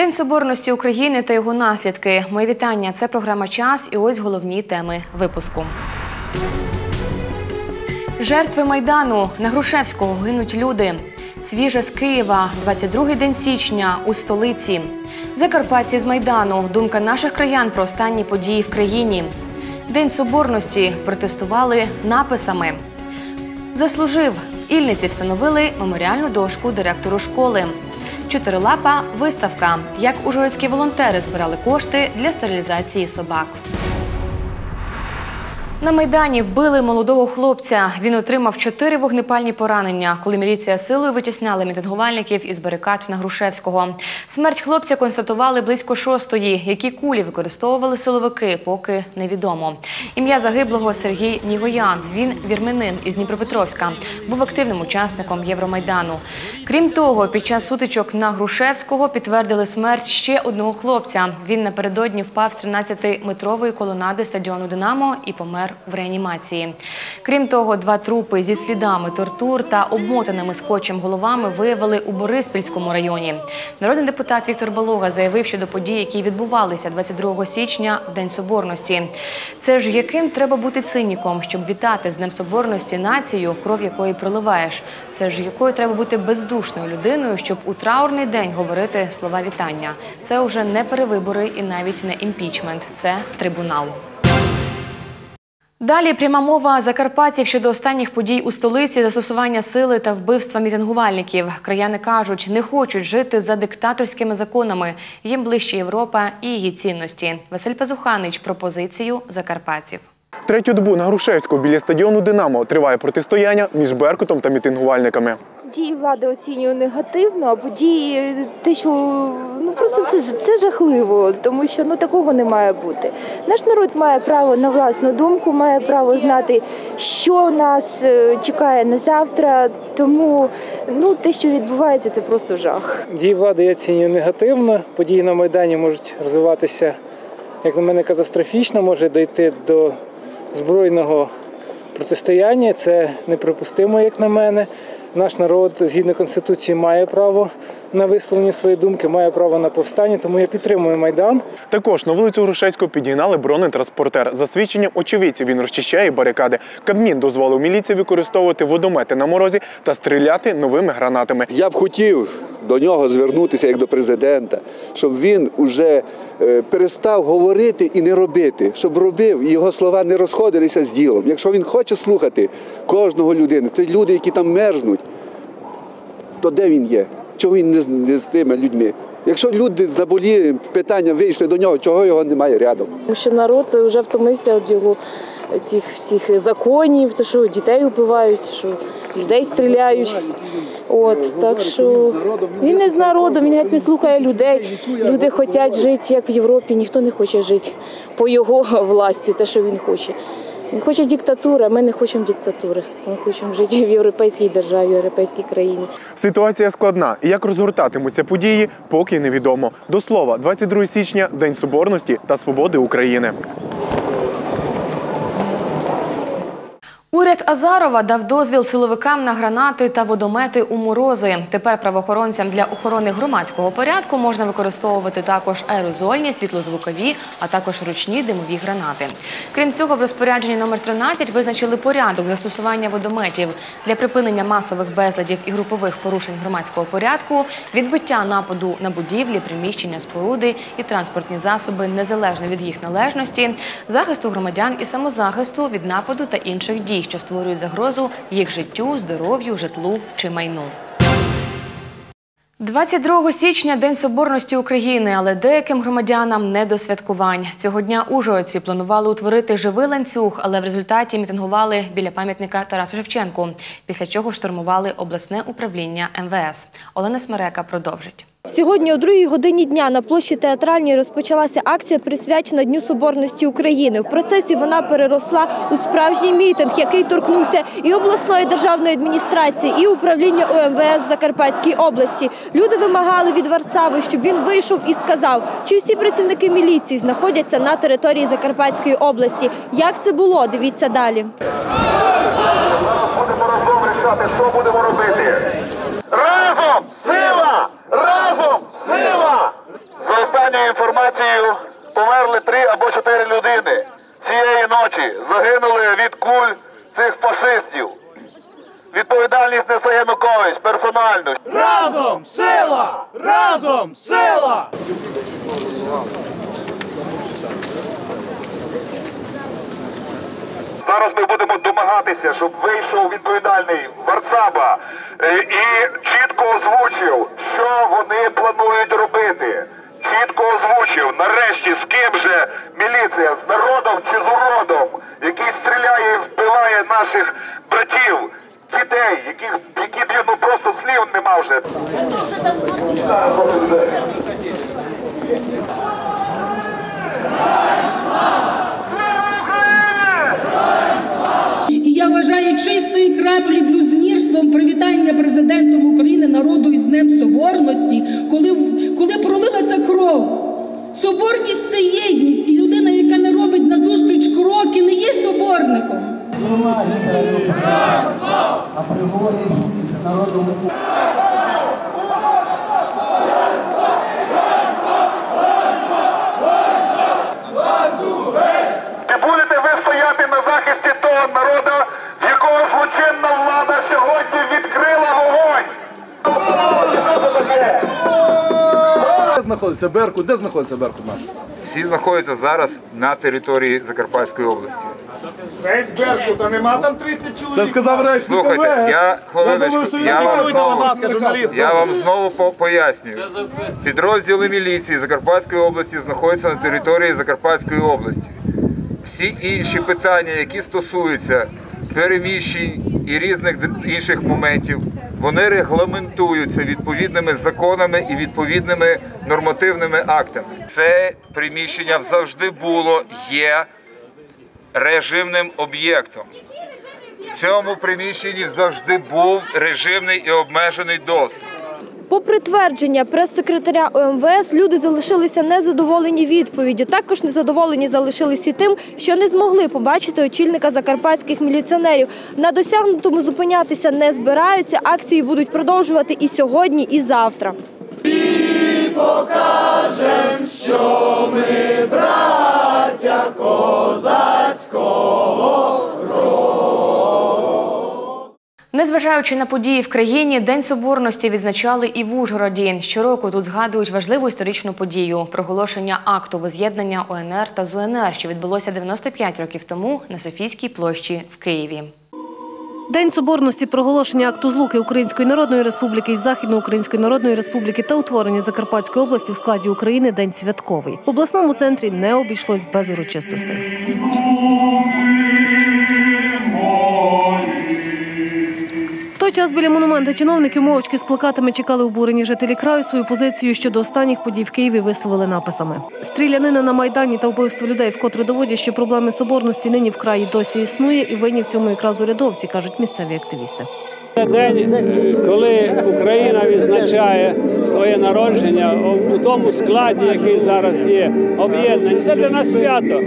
День Соборності України та його наслідки. Моє вітання. Це програма Час. І ось головні теми випуску. Жертви майдану на Грушевського гинуть люди. Свіже з Києва, 22-й день січня у столиці. Закарпатці з майдану. Думка наших краян про останні події в країні. День соборності протестували написами. Заслужив в Ільниці встановили меморіальну дошку директору школи. Чотирилапа виставка. Як ужгородські волонтери збирали кошти для стерилізації собак. На майдані вбили молодого хлопця. Він отримав чотири вогнепальні поранення, коли міліція силою витісняла мітингувальників із барикад на Грушевського. Смерть хлопця констатували близько шостої. Які кулі використовували силовики, поки невідомо. Ім'я загиблого Сергій Нігоян. Він вірменин із Дніпропетровська. Був активним учасником Євромайдану. Крім того, під час сутичок на Грушевського підтвердили смерть ще одного хлопця. Він напередодні впав з 13-метрової колонади стадіону Динамо і помер в реанімації. Крім того, два трупи зі слідами тортур та обмотаними скотчем головами виявили у Бориспільському районі. Народний депутат Віктор Балога заявив щодо подій, які відбувалися 22 січня День Соборності. Це ж яким треба бути циніком, щоб вітати з Днем Соборності націю, кров якої проливаєш. Це ж якою треба бути бездушною людиною, щоб у траурний день говорити слова вітання. Це вже не перевибори і навіть не імпічмент, це трибунал. Далі пряма мова закарпатців щодо останніх подій у столиці, застосування сили та вбивства мітингувальників. Краяни кажуть, не хочуть жити за диктаторськими законами. Їм ближче Європа і її цінності. Василь Пазуханич пропозицію закарпатців. Третю добу на Грушевську біля стадіону Динамо триває протистояння між Беркутом та мітингувальниками. Дії влади оцінюю негативно, а події те, що ну просто це це жахливо, тому що ну такого не має бути. Наш народ має право на власну думку, має право знати, що нас е, чекає на завтра. Тому ну те, що відбувається, це просто жах. Дії влади я оцінюю негативно. Події на Майдані можуть розвиватися, як на мене, катастрофічно, може дійти до збройного протистояння. Це неприпустимо, як на мене. Наш народ, згідно Конституції, має право на висловлення своєї думки, має право на повстання, тому я підтримую Майдан. Також на вулицю Грушевського підігнали бронетранспортер. За свідченням очевидців він розчищає барикади. Кабмін дозволив міліції використовувати водомети на морозі та стріляти новими гранатами. Я б хотів до нього звернутися як до президента, щоб він уже перестав говорити і не робити, щоб робив і його слова не розходилися з ділом. Якщо він хоче слухати кожного людини, то люди, які там мерзнуть, то де він є? Чого він не з, не з тими людьми? Якщо люди з наболі питання вийшли до нього, чого його немає рядом? Тому що народ вже втомився від його цих всіх законів, то що дітей вбивають, що людей стріляють. От так що він не з народом, він геть не слухає людей. Люди хочуть жити як в Європі, ніхто не хоче жити по його власті, те, що він хоче. Він хоче диктатури, а ми не хочемо диктатури. Ми хочемо жити в європейській державі, в європейській країні. Ситуація складна. І як розгортатимуться події, поки невідомо. До слова, 22 січня День Соборності та Свободи України. Уряд Азарова дав дозвіл силовикам на гранати та водомети у морози. Тепер правоохоронцям для охорони громадського порядку можна використовувати також аерозольні, світлозвукові, а також ручні димові гранати. Крім цього, в розпорядженні номер 13 визначили порядок застосування водометів для припинення масових безладів і групових порушень громадського порядку, відбиття нападу на будівлі, приміщення, споруди і транспортні засоби незалежно від їх належності, захисту громадян і самозахисту від нападу та інших дій, що створюють загрозу їх життю, здоров'ю, житлу чи майну. 22 січня День Соборності України, але деяким громадянам не до святкувань. Цього дня ужгородці планували утворити живий ланцюг, але в результаті мітингували біля пам'ятника Тарасу Шевченку, після чого штурмували обласне управління МВС. Олена Смерека продовжить. Сьогодні о другій годині дня на площі театральній розпочалася акція, присвячена Дню Соборності України. В процесі вона переросла у справжній мітинг, який торкнувся і обласної державної адміністрації, і управління ОМВС Закарпатській області. Люди вимагали від Варсави, щоб він вийшов і сказав, чи всі працівники міліції знаходяться на території Закарпатської області. Як це було? Дивіться далі. будемо рішати, що будемо робити. Разом сила! Разом сила! За останньою інформацією, померли три або чотири людини. Цієї ночі загинули від куль цих фашистів. Відповідальність несе Янукович персонально. Разом сила! Разом сила! Зараз ми будемо домагатися, щоб вийшов відповідальний Варцаба е, і чітко озвучив, що вони планують робити. Чітко озвучив, нарешті, з ким же міліція, з народом чи з уродом, який стріляє і вбиває наших братів, дітей, яких, які блін, ну просто слів нема вже. І я вважаю чистою краплі блюзнірством привітання президентом України народу із Днем Соборності, коли, коли пролилася кров. Соборність це єдність, і людина, яка не робить назустріч кроки, не є соборником. Чи на захисті того народу, в якого злочинна влада сьогодні відкрила вогонь? Де знаходиться Беркут? Де знаходиться Беркут наш? Всі знаходяться зараз на території Закарпатської області. Весь Беркут, а нема там 30 чоловік? Це сказав речник Слухайте, я хвилиночку, я вам будь знову, ласка, я вам знову пояснюю. Підрозділи міліції Закарпатської області знаходяться на території Закарпатської області. Всі інші питання, які стосуються переміщень і різних інших моментів, вони регламентуються відповідними законами і відповідними нормативними актами. Це приміщення завжди було, є режимним об'єктом. В цьому приміщенні завжди був режимний і обмежений доступ. Попри твердження прес-секретаря ОМВС, люди залишилися незадоволені відповіддю. Також незадоволені залишилися тим, що не змогли побачити очільника закарпатських міліціонерів. На досягнутому зупинятися не збираються. Акції будуть продовжувати і сьогодні, і завтра. Незважаючи на події в країні, День Соборності відзначали і в Ужгороді. Щороку тут згадують важливу історичну подію проголошення акту воз'єднання ОНР та ЗУНР, що відбулося 95 років тому на Софійській площі в Києві. День соборності, проголошення акту злуки Української Народної Республіки із Західноукраїнської Народної Республіки та утворення Закарпатської області в складі України день святковий. В обласному центрі не обійшлось без урочистостей. Той час біля монумента чиновники мовчки з плакатами чекали обурені жителі краю свою позицію щодо останніх подій в Києві висловили написами. Стрілянина на майдані та вбивство людей вкотре доводять, що проблеми соборності нині в краї досі існує, і винні в цьому якраз урядовці, кажуть місцеві активісти. Це день, е, коли Україна відзначає своє народження у тому складі, який зараз є об'єднаний. Це для нас свято.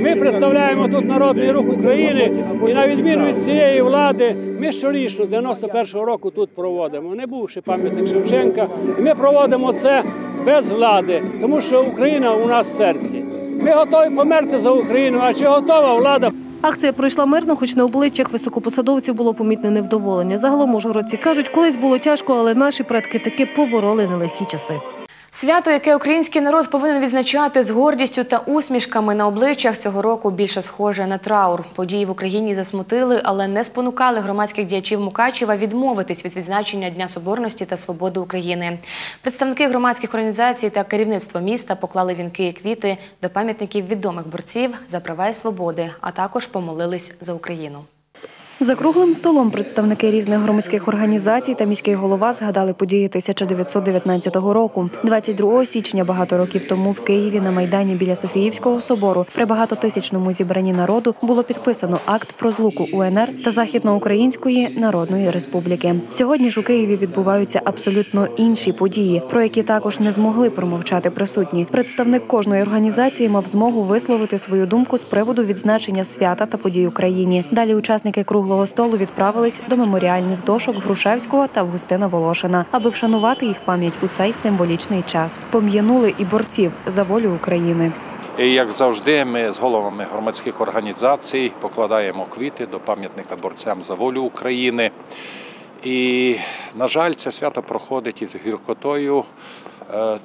Ми представляємо тут народний рух України, і на відміну від цієї влади, ми щорічно з 91-го року тут проводимо, не бувши пам'ятник Шевченка, і ми проводимо це без влади, тому що Україна у нас в серці. Ми готові померти за Україну. А чи готова влада? Акція пройшла мирно, хоч на обличчях високопосадовців було помітне невдоволення. Загалом ужгородці кажуть, колись було тяжко, але наші предки таки побороли нелегкі часи. Свято, яке український народ повинен відзначати з гордістю та усмішками на обличчях цього року більше схоже на траур. Події в Україні засмутили, але не спонукали громадських діячів Мукачева відмовитись від відзначення Дня Соборності та свободи України. Представники громадських організацій та керівництво міста поклали вінки і квіти до пам'ятників відомих борців за права і свободи, а також помолились за Україну. За круглим столом представники різних громадських організацій та міський голова згадали події 1919 року. 22 січня багато років тому в Києві на майдані біля Софіївського собору при багатотисячному зібранні народу було підписано акт про злуку УНР та Західноукраїнської Народної Республіки. Сьогодні ж у Києві відбуваються абсолютно інші події, про які також не змогли промовчати присутні. Представник кожної організації мав змогу висловити свою думку з приводу відзначення свята та подій Україні. Далі учасники круглого круглого столу відправились до меморіальних дошок Грушевського та Августина Волошина, аби вшанувати їх пам'ять у цей символічний час. Пом'янули і борців за волю України. І як завжди, ми з головами громадських організацій покладаємо квіти до пам'ятника борцям за волю України. І, на жаль, це свято проходить із гіркотою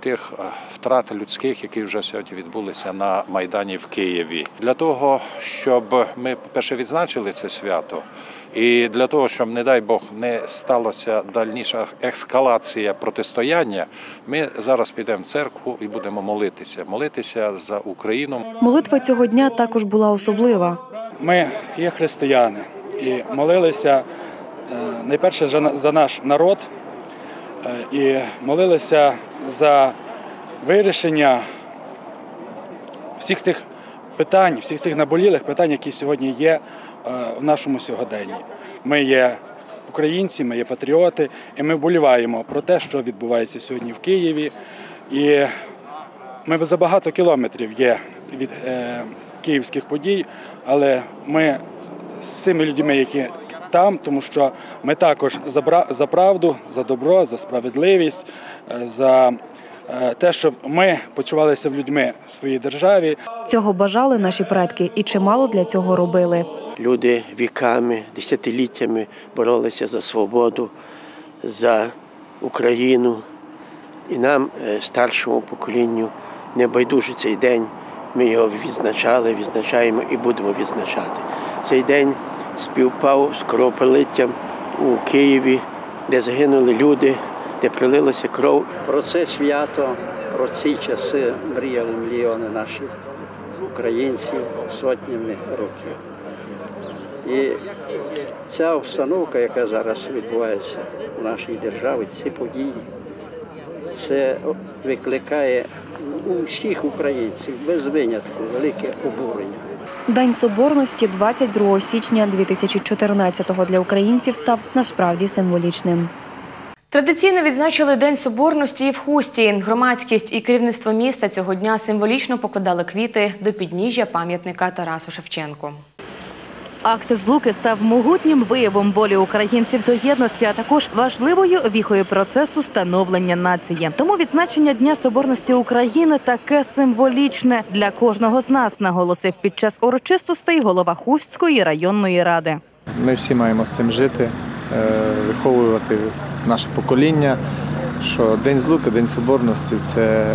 тих е, втрат людських, які вже сьогодні відбулися на Майдані в Києві. Для того, щоб ми, по-перше, відзначили це свято, і для того, щоб, не дай Бог, не сталося дальніша ескалація протистояння, ми зараз підемо в церкву і будемо молитися. Молитися за Україну. Молитва цього дня також була особлива. Ми є християни і молилися е, найперше за- наш народ е, і молилися за вирішення всіх цих питань, всіх цих наболілих питань, які сьогодні є е, в нашому сьогоденні. Ми є українці, ми є патріоти, і ми вболіваємо про те, що відбувається сьогодні в Києві. І ми за багато кілометрів є від е, київських подій, але ми з цими людьми, які там, тому що ми також за, за правду, за добро, за справедливість, е, за е, те, щоб ми почувалися в людьми в своїй державі. Цього бажали наші предки і чимало для цього робили. Люди віками, десятиліттями боролися за свободу, за Україну. І нам, е, старшому поколінню, не байдуже цей день. Ми його відзначали, відзначаємо і будемо відзначати. Цей день співпав з кровопролиттям у Києві, де загинули люди, де пролилася кров. Про це свято, про ці часи мріяли мільйони наших українців сотнями років. І ця обстановка, яка зараз відбувається у нашій державі, ці події, це викликає у всіх українців без винятку велике обурення. День соборності 22 січня 2014-го для українців став насправді символічним. Традиційно відзначили День Соборності і в Хусті. Громадськість і керівництво міста цього дня символічно покладали квіти до підніжжя пам'ятника Тарасу Шевченку. Акт злуки став могутнім виявом волі українців до єдності, а також важливою віхою процесу становлення нації. Тому відзначення Дня Соборності України таке символічне для кожного з нас, наголосив під час урочистостей голова Хустської районної ради. Ми всі маємо з цим жити, е, виховувати наше покоління, що День Злуки, День Соборності це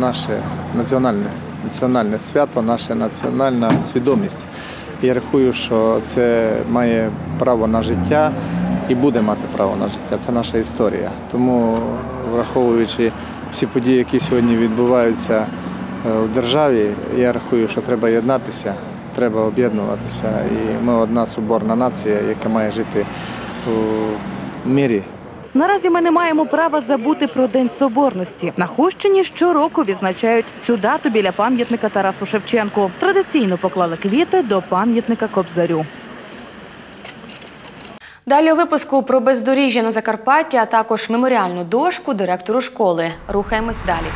наше національне, національне свято, наша національна свідомість. Я рахую, що це має право на життя і буде мати право на життя. Це наша історія. Тому, враховуючи всі події, які сьогодні відбуваються е, в державі, я рахую, що треба єднатися, треба об'єднуватися. І ми одна соборна нація, яка має жити у мирі. Наразі ми не маємо права забути про День Соборності. На Хущині щороку відзначають цю дату біля пам'ятника Тарасу Шевченку. Традиційно поклали квіти до пам'ятника Кобзарю. Далі у випуску про бездоріжжя на Закарпатті, а також меморіальну дошку директору школи. Рухаємось далі.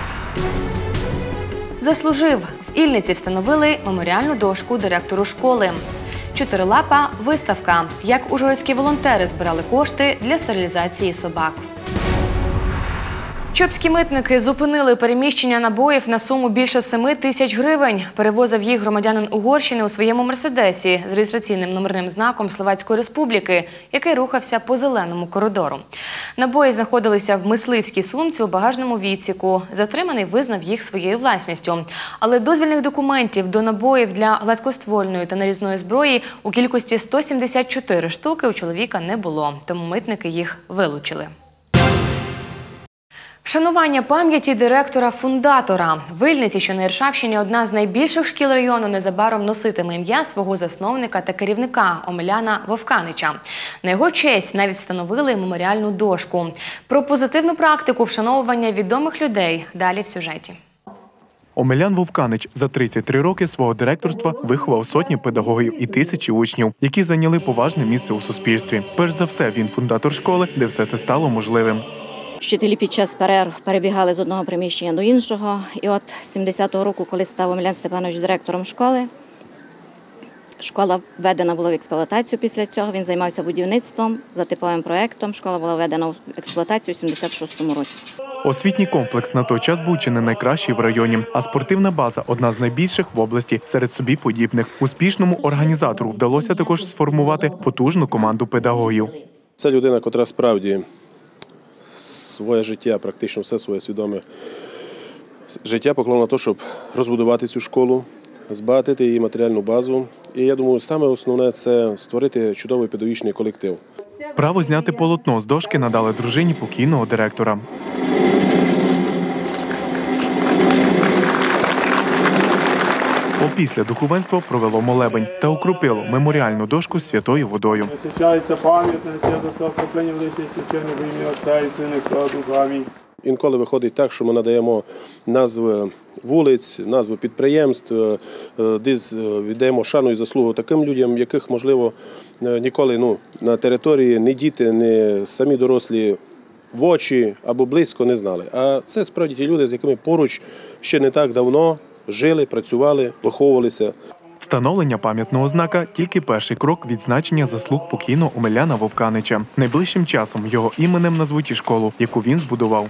Заслужив. В Ільниці встановили меморіальну дошку директору школи. Чотирилапа виставка. Як ужгородські волонтери збирали кошти для стерилізації собак. Чопські митники зупинили переміщення набоїв на суму більше 7 тисяч гривень. Перевозив їх громадянин Угорщини у своєму мерседесі з реєстраційним номерним знаком Словацької Республіки, який рухався по зеленому коридору. Набої знаходилися в мисливській сумці у багажному відсіку. Затриманий визнав їх своєю власністю. Але дозвільних документів до набоїв для гладкоствольної та нарізної зброї у кількості 174 штуки у чоловіка не було, тому митники їх вилучили. Вшанування пам'яті директора-фундатора. Вильниці, що на Іршавщині, одна з найбільших шкіл району, незабаром носитиме ім'я свого засновника та керівника Омеляна Вовканича. На його честь навіть встановили меморіальну дошку. Про позитивну практику вшановування відомих людей далі в сюжеті. Омелян Вовканич за 33 роки свого директорства виховав сотні педагогів і тисячі учнів, які зайняли поважне місце у суспільстві. Перш за все, він фундатор школи, де все це стало можливим. Вчителі під час перерв перебігали з одного приміщення до іншого. І от 70-го року, коли став Омелян Степанович директором школи, Школа введена була в експлуатацію після цього. Він займався будівництвом за типовим проєктом. Школа була введена в експлуатацію у 76-му році. Освітній комплекс на той час був чи не найкращий в районі, а спортивна база одна з найбільших в області серед собі подібних. Успішному організатору вдалося також сформувати потужну команду педагогів. Це людина, котра справді своє життя, практично все своє свідоме життя поклав на те, щоб розбудувати цю школу, збагатити її матеріальну базу. І я думаю, саме основне це створити чудовий педагогічний колектив. Право зняти полотно з дошки надали дружині покійного директора. Опісля духовенство провело молебень та укропило меморіальну дошку святою водою. Освячається пам'ятне свято окроплення в лисі священне в ім'я Отця і Сина і Амінь. Інколи виходить так, що ми надаємо назви вулиць, назви підприємств, е, е, десь е, віддаємо шану і заслугу таким людям, яких, можливо, ніколи ну, на території ні діти, ні самі дорослі в очі або близько не знали. А це справді ті люди, з якими поруч ще не так давно жили, працювали, виховувалися. Встановлення пам'ятного знака тільки перший крок відзначення заслуг покійного Омеляна Вовканича. Найближчим часом його іменем назвуть і школу, яку він збудував.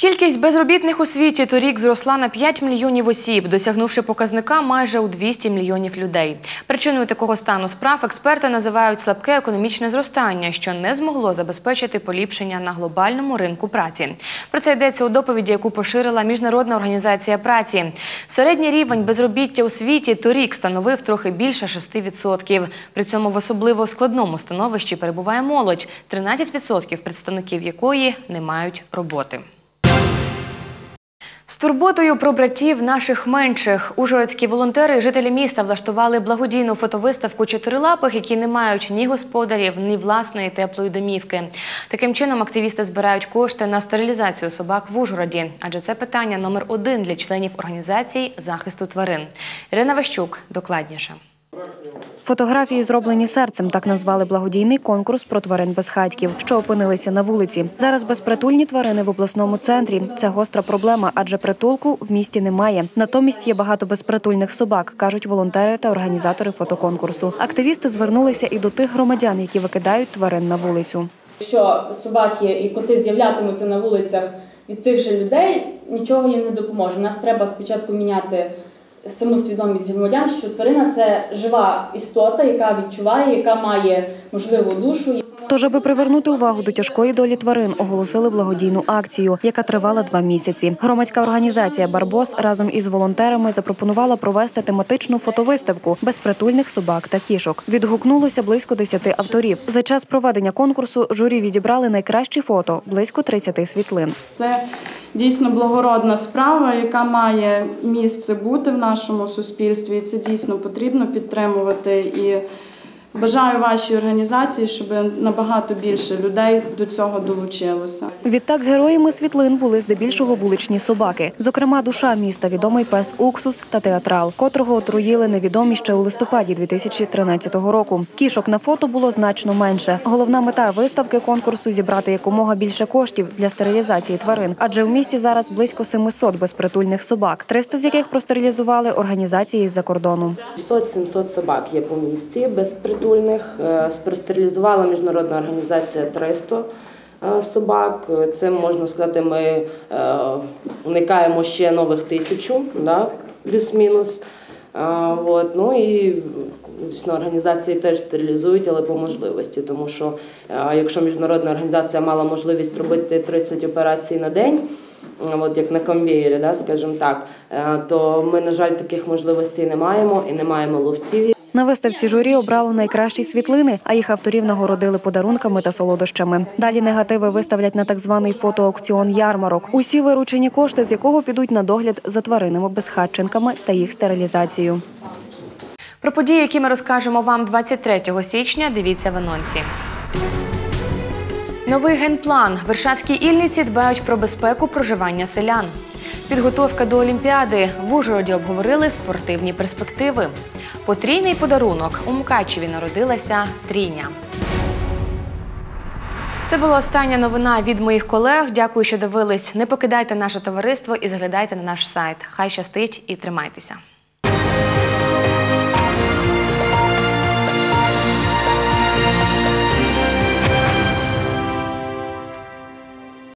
Кількість безробітних у світі торік зросла на 5 мільйонів осіб, досягнувши показника майже у 200 мільйонів людей. Причиною такого стану справ експерти називають слабке економічне зростання, що не змогло забезпечити поліпшення на глобальному ринку праці. Про це йдеться у доповіді, яку поширила Міжнародна організація праці. Середній рівень безробіття у світі торік становив трохи більше 6%. При цьому в особливо складному становищі перебуває молодь, 13% представників якої не мають роботи. З турботою про братів наших менших ужгородські волонтери і жителі міста влаштували благодійну фотовиставку чотирилапих, які не мають ні господарів, ні власної теплої домівки. Таким чином активісти збирають кошти на стерилізацію собак в Ужгороді, адже це питання номер один для членів організації захисту тварин. Ірина Ващук докладніше. Фотографії зроблені серцем. Так назвали благодійний конкурс про тварин безхатьків, що опинилися на вулиці. Зараз безпритульні тварини в обласному центрі. Це гостра проблема, адже притулку в місті немає. Натомість є багато безпритульних собак, кажуть волонтери та організатори фотоконкурсу. Активісти звернулися і до тих громадян, які викидають тварин на вулицю. Якщо собаки і коти з'являтимуться на вулицях від цих же людей, нічого їм не допоможе. Нас треба спочатку міняти саму свідомість громадян, що тварина це жива істота, яка відчуває, яка має можливо душу. Тож, аби привернути увагу до тяжкої долі тварин, оголосили благодійну акцію, яка тривала два місяці. Громадська організація Барбос разом із волонтерами запропонувала провести тематичну фотовиставку безпритульних собак та кішок. Відгукнулося близько 10 авторів. За час проведення конкурсу журі відібрали найкращі фото близько 30 світлин. Це дійсно благородна справа, яка має місце бути в нашому суспільстві. І це дійсно потрібно підтримувати. І бажаю вашій організації, щоб набагато більше людей до цього долучилося. Відтак героями світлин були здебільшого вуличні собаки. Зокрема, душа міста відомий пес Уксус та театрал, котрого отруїли невідомі ще у листопаді 2013 року. Кішок на фото було значно менше. Головна мета виставки конкурсу зібрати якомога більше коштів для стерилізації тварин, адже в місті зараз близько 700 безпритульних собак, 300 з яких простерилізували організації з-за кордону. 600-700 собак є по місті безпритульних. Е, Простерилізувала міжнародна організація 300 е, собак. Це можна сказати, ми е, уникаємо ще нових тисячу, да, плюс-мінус. От. Ну і звісно, організації теж стерилізують, але по можливості, тому що якщо міжнародна організація мала можливість робити 30 операцій на день. От як на конвеєрі, да, скажімо так, то ми, на жаль, таких можливостей не маємо і не маємо ловців. На виставці журі обрало найкращі світлини, а їх авторів нагородили подарунками та солодощами. Далі негативи виставлять на так званий фотоаукціон ярмарок. Усі виручені кошти, з якого підуть на догляд за тваринами безхатченками та їх стерилізацію. Про події, які ми розкажемо вам 23 січня, дивіться в анонсі. Новий генплан. Вершавські ільниці дбають про безпеку проживання селян. Підготовка до Олімпіади. В Ужгороді обговорили спортивні перспективи. Потрійний подарунок. У Мукачеві народилася трійня. Це була остання новина від моїх колег. Дякую, що дивились. Не покидайте наше товариство і заглядайте на наш сайт. Хай щастить і тримайтеся.